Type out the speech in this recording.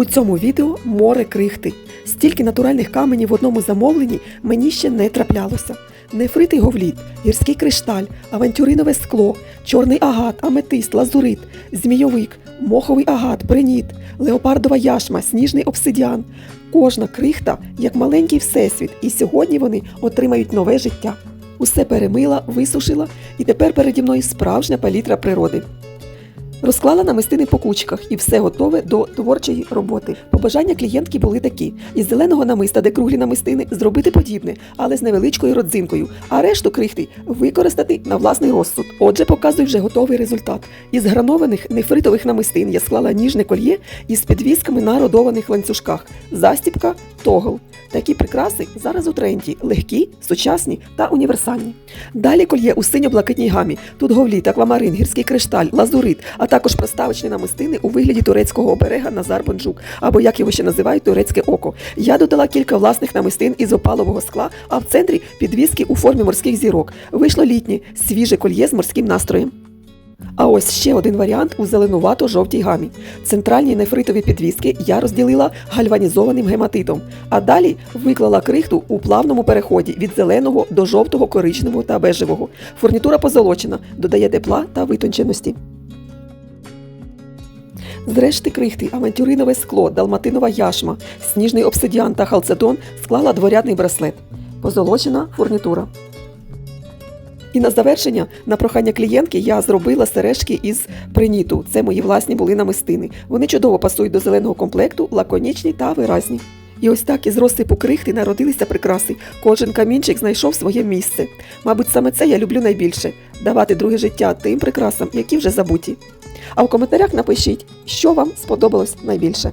У цьому відео море крихти. Стільки натуральних каменів в одному замовленні мені ще не траплялося. Нефритий говліт, гірський кришталь, авантюринове скло, чорний агат, аметист, лазурит, змійовик, моховий агат, бреніт, леопардова яшма, сніжний обсидіан. Кожна крихта як маленький всесвіт, і сьогодні вони отримають нове життя. Усе перемила, висушила, і тепер переді мною справжня палітра природи. Розклала намистини по кучках і все готове до творчої роботи. Побажання клієнтки були такі: із зеленого намиста, де круглі намистини, зробити подібне, але з невеличкою родзинкою, а решту крихти використати на власний розсуд. Отже, показую вже готовий результат. Із гранованих нефритових намистин я склала ніжне кольє із підвісками на родованих ланцюжках, застіпка, тогл. Такі прикраси зараз у тренді, легкі, сучасні та універсальні. Далі кольє у синьо-блакитній гамі. Тут говліт, аквамарин, гірський кришталь, лазурит, а також проставочні намистини у вигляді турецького оберега Назар Бонджук, або як його ще називають турецьке око. Я додала кілька власних намистин із опалового скла, а в центрі підвіски у формі морських зірок. Вийшло літнє, свіже кольє з морським настроєм. А ось ще один варіант у зеленувато-жовтій гамі. Центральні нефритові підвіски я розділила гальванізованим гематитом, а далі виклала крихту у плавному переході від зеленого до жовтого, коричневого та бежевого. Фурнітура позолочена, додає тепла та витонченості. З решти крихти авантюринове скло, далматинова яшма, сніжний обсидіан та халцедон склала дворядний браслет. Позолочена фурнітура. І на завершення, на прохання клієнтки, я зробила сережки із приніту. Це мої власні були намистини. Вони чудово пасують до зеленого комплекту, лаконічні та виразні. І ось так із розсипу крихти народилися прикраси. Кожен камінчик знайшов своє місце. Мабуть, саме це я люблю найбільше давати друге життя тим прикрасам, які вже забуті. А в коментарях напишіть, що вам сподобалось найбільше.